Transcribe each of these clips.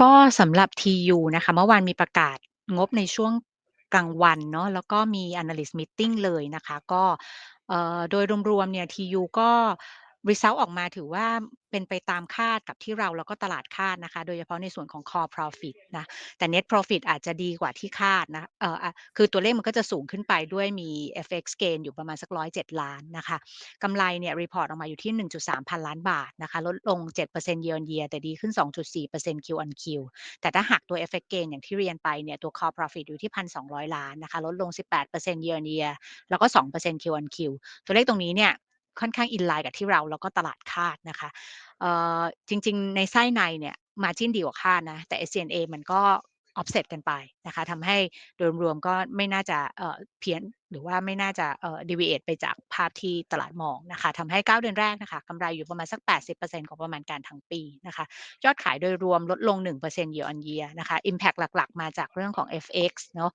ก็สำหรับ TU นะคะ เมื่อวานมีประกาศงบในช่วงกลางวันเนาะ แล้วก็มี Analyst Meeting เลยนะคะ ก็ เอ่อ โดยรวม ๆ เนี่ย TU ก็ Result ออกมาถือว่าเป็นไปตามคาดกับที่เราแล้วก็ตลาดคาดนะคะ โดยเฉพาะในส่วนของ Core Profit นะ แต่ Net Profit อาจจะดีกว่าที่คาดนะ เออคือตัวเลขมันก็จะสูงขึ้นไปด้วยมี FX Gain อยู่ประมาณสัก107ล้านนะคะกำไรเนี่ย report ออกมาอยู่ที่ 1.3 พันล้านบาทนะคะ ลดลง 7% Year on Year แต่ดีขึ้น 2.4% Q on Q แต่ถ้าหักตัว FX Gain อย่างที่เรียนไปเนี่ยตัว Core Profit อยู่ที่ 1,200 ล้านนะคะ ลดลง 18% Year on Year แล้วก็ 2% Q on Q ตัวเลขตรงนี้เนี่ย ค่อนข้าง in line กับที่เราแล้วก็ตลาดคาดนะคะเอ่อจริง ๆ ในไส้ในเนี่ย Margin ดีกว่าคาดนะแต่ SNA มันก็ offset กันไปนะคะทำให้โดยรวมก็ไม่น่าจะเพี้ยนหรือว่าไม่น่าจะเอ่อ deviate ไปจากภาพที่ตลาดมองนะคะทำให้ 9 เดือนแรกนะคะกำไรอยู่ประมาณสัก 80%ของประมาณการทั้งปีนะคะ ยอดขายโดยรวมลดลง 1% Year on Year นะคะอิมแพกหลักๆ มาจากเรื่องของ FX เนาะ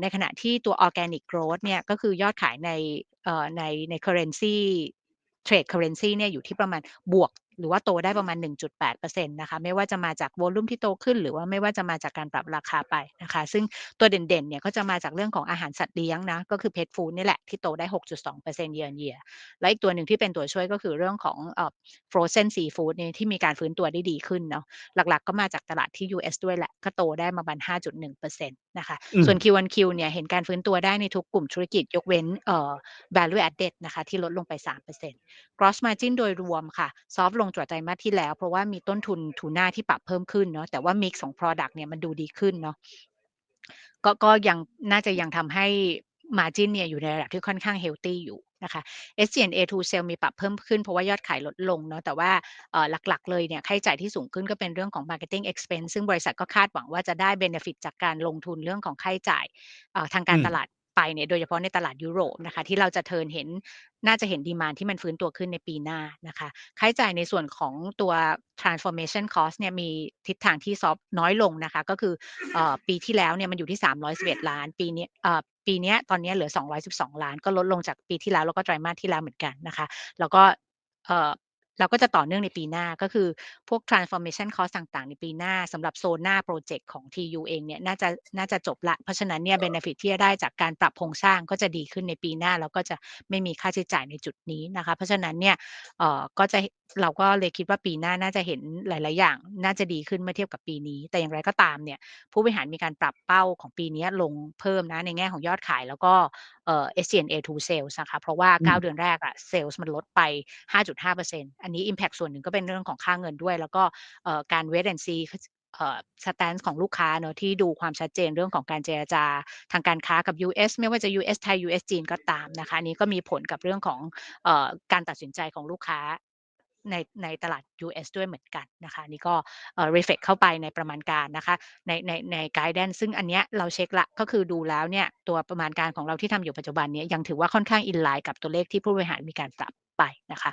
ในขณะที่ตัว Organic Growth เนี่ยก็คือยอดขายในในใน Currency เทรด Currency เนี่ยอยู่ที่ประมาณบวก หรือว่าโตได้ประมาณ 1.8%นะคะไม่ว่าจะมาจากวอลลุ่มที่โตขึ้น หรือว่าไม่ว่าจะมาจากการปรับราคาไปนะคะ ซึ่งตัวเด่นๆเนี่ยก็จะมาจากเรื่องของอาหารสัตว์เลี้ยงนะก็คือ Pet Food นี่แหละที่โตได้ 6.2% Year on Year และอีกตัวหนึ่งที่เป็นตัวช่วยก็คือเรื่องของเอ่อ Frozen Seafood เนี่ยที่มีการฟื้นตัวได้ดีขึ้นเนาะหลักๆ ก็มาจากตลาดที่ US ด้วยแหละก็โตได้ประมาณ5.1%นะคะส่วนอืม Q on Q เนี่ยเห็นการฟื้นตัวได้ในทุกกลุ่มธุรกิจยกเว้นเอ่อ Value Added นะคะที่ลดลงไป 3% Gross Margin โดยรวมค่ะซอฟต์ลงจากไตรมาสที่แล้ว เพราะว่ามีต้นทุนทูนาที่ปรับเพิ่มขึ้นเนาะแต่ว่า Mix ของพรอดักต์เนี่ยมันดูดีขึ้นเนาะก็ก็ยังน่าจะยังทำให้ Margin เนี่ยอยู่ในระดับที่ค่อนข้างเฮลทีอยู่นะคะ SG&A to Sales มีปรับเพิ่มขึ้นเพราะว่ายอดขายลดลงเนาะแต่ว่าเอ่อหลักๆ เลยเนี่ยค่าใช้จ่ายที่สูงขึ้นก็เป็นเรื่องของ Marketing Expense ซึ่งบริษัทก็คาดหวังว่าจะได้ Benefit จากการลงทุนเรื่องของค่าใช้จ่ายเอ่อทางกาอืมรตลาด ไปเนี่ยโดยเฉพาะในตลาดยุโรปนะคะที่เราจะเทิร์นเห็นน่าจะเห็น Demand ที่มันฟื้นตัวขึ้นในปีหน้านะคะค่าใช้จ่ายในส่วนของตัว Transformation Cost เนี่ยมีทิศทางที่ซอฟน้อยลงนะคะก็คืออปีที่แล้วเนี่ยมันอยู่ที่ 311 ล้าน ปีนี้ปีเนี้ยตอนเนี้ยเหลือ 212 ล้าน ก็ลดลงจากปีที่แล้วแล้วก็ไตรมาสที่แล้วเหมือนกันนะคะ แล้วก็ เอ่อแล้วก็จะต่อเนื่องในปีหน้าก็คือพวก Transformation Cost ต่างๆ ในปีหน้าสำหรับโซนหน้าพรอเจกต์ของ TU เองเนี่ยน่าจะน่าจะจบแล้วเพราะฉะนั้นเนี่ย Benefit ที่จะได้จากการปรับโครงสร้างก็จะดีขึ้นในปีหน้า แล้วก็จะไม่มีค่าใช้จ่ายในจุดนี้นะคะ เพราะฉะนั้นเนี่ยเอ่อก็จะเราก็เลยคิดว่าปีหน้าน่าจะเห็นหลาย ๆ อย่าง น่าจะดีขึ้นเมื่อเทียบกับปีนี้ แต่อย่างไรก็ตามเนี่ย ผู้บริหารมีการปรับเป้าของปีเนี้ยลงเพิ่มนะในแง่ของยอดขายแล้วก็เอ่อ SG&A to Sales นะคะเพราะว่าอื9มเดือนแรกอะเซลส์มันลดไป 5.5%อันนี้อิมแพกส่วนหนึ่งก็เป็นเรื่องของค่าเงินด้วย แล้วก็การ Wait and See คเอ่อ Stance ของลูกค้าเนาะที่ดูความชัดเจนเรื่องของการเจรจาทางการค้ากับ US ไม่ว่าจะ US ไทย US จีนก็ตามนะคะนี้ก็มีผลกับเรื่องของอการตัดสินใจของลูกค้าในในตลาด US ด้วยเหมือนกันนะคะนนี้ก็ Reflect เข้าไปในประมาณการนะคะในในใน Guidance ซึ่งอันเนี้ยเราเช็กแล้วก็คือดูแล้วเนี่ยตัวประมาณการของเราที่ทำอยู่ปัจจุบันเนี้ยยังถือว่าค่อนข้าง in line กับตัวเลขที่ผู้บริหารมีการปรับ ไปนะคะ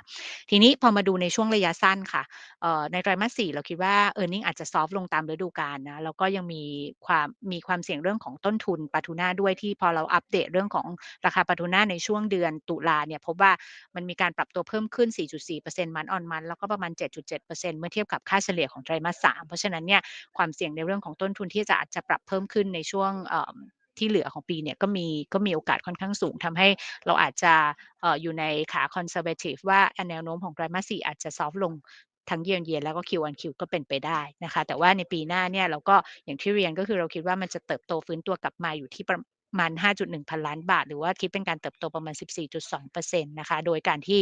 ทีนี้พอมาดูในช่วงระยะสั้นค่ะในไตรมาส4เราคิดว่า e a r n i n g อาจจะซอฟต์ลงตามฤดูกาลนะแล้วก็ยังมีความมีความเสี่ยงเรื่องของต้นทุนปลาทูน่าด้วยที่พอเราอัปเดตเรื่องของราคาปลาทูน่าในช่วงเดือนตุลาเนี่ยพบว่ามันมีการปรับตัวเพิ่มขึ้น 4.4% Month on Month แล้วก็ประมาณ 7.7%เมื่อเทียบกับค่าเฉลี่ยของไตรมาส3เพราะฉะนั้นเนี่ยความเสี่ยงในเรื่องของต้นทุนที่จะอาจจะปรับเพิ่มขึ้นในช่วง ที่เหลือของปีเนี่ยก็มีก็มีโอกาสค่อนข้างสูงทำให้เราอาจจะอยู่ในขา Conservative ว่าแนวโน้มของไตรมาส4อาจจะซอฟต์ลงทั้ง Year on Year แล้วก็ Q on Q ก็เป็นไปได้นะคะ แต่ว่าในปีหน้าเนี่ยเราก็อย่างที่เรียนก็คือเราคิดว่ามันจะเติบโตฟื้นตัวกลับมาอยู่ที่ประมาณ 5.1 พันล้านบาท หรือว่าคิดเป็นการเติบโตประมาณ 14.2%นะคะ โดยการที่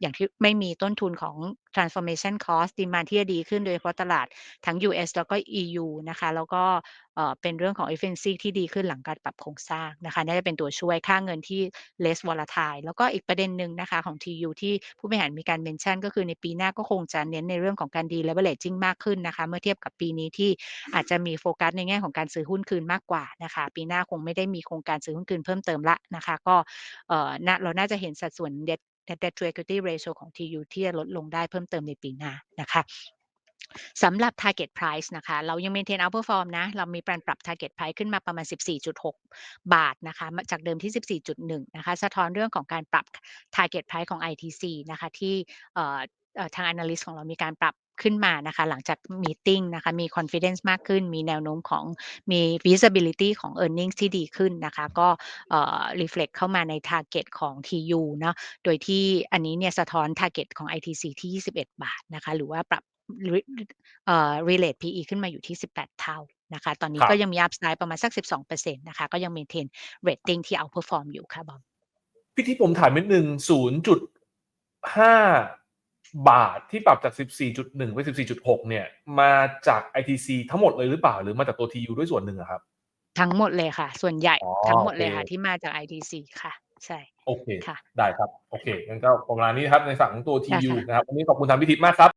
อย่างที่ไม่มีต้นทุนของ Transformation Cost Demand ที่จะดีขึ้นโดยเฉพาะตลาดทั้ง US แล้วก็ EU นะคะ แล้วก็เป็นเรื่องของ Efficiency ที่ดีขึ้นหลังการปรับโครงสร้างนะคะน่าจะเป็นตัวช่วยค่าเงินที่ less volatile แล้วก็อีกประเด็นหนึ่งนะคะของ TU ที่ผู้บริหารมีการเมนชันก็คือในปีหน้าก็คงจะเน้นในเรื่องของการ deleveraging มากขึ้นนะคะเมื่อเทียบกับปีนี้ที่อาจจะมีโฟกัสในแง่ของการซื้อหุ้นคืนมากกว่านะคะปีหน้าคงไม่ได้มีโครงการซื้อหุ้นคืนเพิ่มเติมล้วนะคะก็เราน่าจะเห็นสัดส่วน debt Debt to Equity Ratio ของ TU ที่จะลดลงได้เพิ่มเติมในปีหน้านะคะ สำหรับ Target Price นะคะ เรายัง maintain outperform นะ เรามีการปรับ Target Price ขึ้นมาประมาณ 14.6 บาทนะคะ จากเดิมที่ 14.1 นะคะ สะท้อนเรื่องของการปรับ Target Price ของ ITC นะคะ ที่ ทาง Analyst ของเรามีการปรับขึ้นมานะคะหลังจากมีตติงนะคะมี Confidence มากขึ้น มีแนวโน้มของมี Visibility ของ Earnings ที่ดีขึ้นนะคะก็เอ่อ reflect เข้ามาใน target ของ TU เนาะโดยที่อันนี้เนี่ยสะท้อน target ของ ITC ที่ 21 บาทนะคะหรือว่าปรับริเอ่อ Relate PE ขึ้นมาอยู่ที่ 18 เท่านะคะตอนนี้ครับก็ยังมี Upside ประมาณสัก 12%นะคะก็ยัง maintain rating ที่ outperform อยู่ค่ะบอมพี่ทิพย์ผมถามนิดหนึ่ง0.5 บาทที่ปรับจาก 14.1 ไป 14.6 เนี่ย มาจาก ITC ทั้งหมดเลยหรือเปล่า หรือมาจากตัว TU ด้วยส่วนหนึ่งอะครับ ทั้งหมดเลยค่ะ ส่วนใหญ่อ๋อทั้งหมดโอเคเลยค่ะที่มาจาก ITC ค่ะ ใช่ โอเคค่ะได้ครับ โอเคงั้นก็ประมาณนี้นะครับในฝั่งของตัวได้ TU ค่ะนะครับ วันนี้ขอบคุณทางพี่ทิพย์มากครับ